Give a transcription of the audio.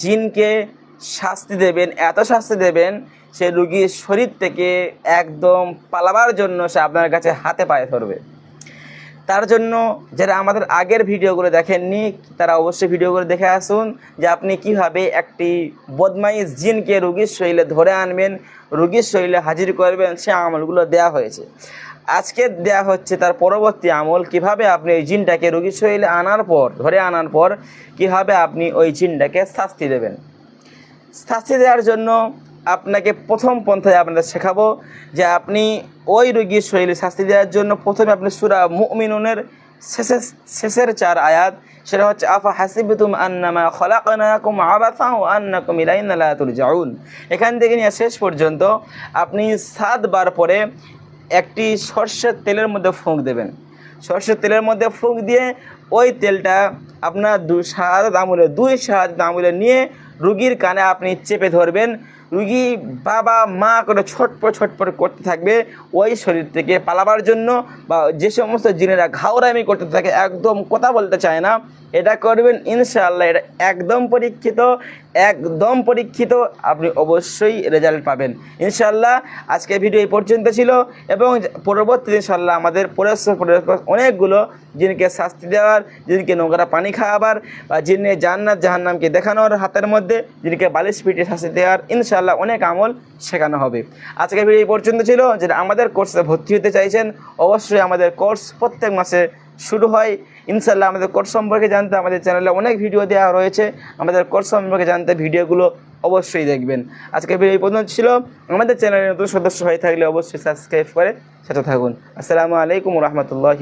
জিনকে শাস্তি দেবেন, এত শাস্তি দেবেন, সে রুগীর শরীর থেকে একদম পালাবার জন্য সে আপনার কাছে হাতে পায়ে ধরবে। তার জন্য যারা আমাদের আগের ভিডিওগুলো দেখেননি, তারা অবশ্যই ভিডিওগুলো দেখে আসুন যে আপনি কীভাবে একটি বদমাইশ জিনকে রুগীর শরীরে ধরে আনবেন, রুগীর শরীরে হাজির করবেন, সে আমলগুলো দেয়া হয়েছে। আজকে দেয়া হচ্ছে তার পরবর্তী আমল, কীভাবে আপনি ওই জিনটাকে রুগীর শরীরে আনার পর, ধরে আনার পর, কীভাবে আপনি ওই জিনটাকে শাস্তি দেবেন? শাস্তি দেওয়ার জন্য আপনাকে প্রথম পন্থায় আপনাদের শেখাবো যে আপনি ওই রোগীর শরীরে শাস্তি দেওয়ার জন্য প্রথমে আপনি সুরা মুমিনুনের শেষের শেষের চার আয়াত, সেটা হচ্ছে, আফা হাসিবতুম আন্নামা খলাকনাকুম আবাসা ও আন্নাকুম ইলাইনা লা তুরজাউন? এখান থেকে নিয়ে শেষ পর্যন্ত আপনি সাতবার পরে একটি সর্ষের তেলের মধ্যে ফুঁক দেবেন। সর্ষের তেলের মধ্যে ফুঁক দিয়ে ওই তেলটা আপনার দু শাহাদ আঙুলে দুই শাহাদ আঙুলে নিয়ে রুগীর কানে আপনি চেপে ধরবেন। রুগী বাবা, মা করে ছটপট ছটপট করতে থাকবে ওই শরীর থেকে পালাবার জন্য বা যে সমস্ত জিনেরা ঘাওরামি করতে থাকে, একদম কথা বলতে চায় না, এটা করবেন ইনশাআল্লাহ, এটা একদম পরীক্ষিত একদম পরীক্ষিত, আপনি অবশ্যই রেজাল্ট পাবেন। ইনশাল্লাহ আজকে ভিডিও এই পর্যন্ত ছিল এবং পরবর্তী ইনশাআল্লাহ আমাদের পরস্পর অনেকগুলো জিনকে শাস্তি দেওয়ার, জিনকে নোংরা পানি খাওয়াবার বা জিনে জান্নাত জাহান্নামকে দেখানোর হাতের মধ্যে জিনকে বালিশ পিটিয়ে শাস্তি দেওয়ার ইনশাল্লাহ অনেক আমল শেখানো হবে। আজকে ভিডিও এই পর্যন্ত ছিল। যেটা আমাদের কোর্সে ভর্তি হতে চাইছেন, অবশ্যই আমাদের কোর্স প্রত্যেক মাসে শুরু হয়। ইনশাল্লাহ আমাদের কোর্স সম্পর্কে জানতে আমাদের চ্যানেলে অনেক ভিডিও দেওয়া রয়েছে। আমাদের কোর্স সম্পর্কে জানতে ভিডিওগুলো অবশ্যই দেখবেন। আজকে ভিডিও এই পর্যন্ত ছিল। আমাদের চ্যানেলে নতুন সদস্য হয়ে থাকলে অবশ্যই সাবস্ক্রাইব করে সেটা থাকুন। আসসালামু আলাইকুম রহমতুল্লাহ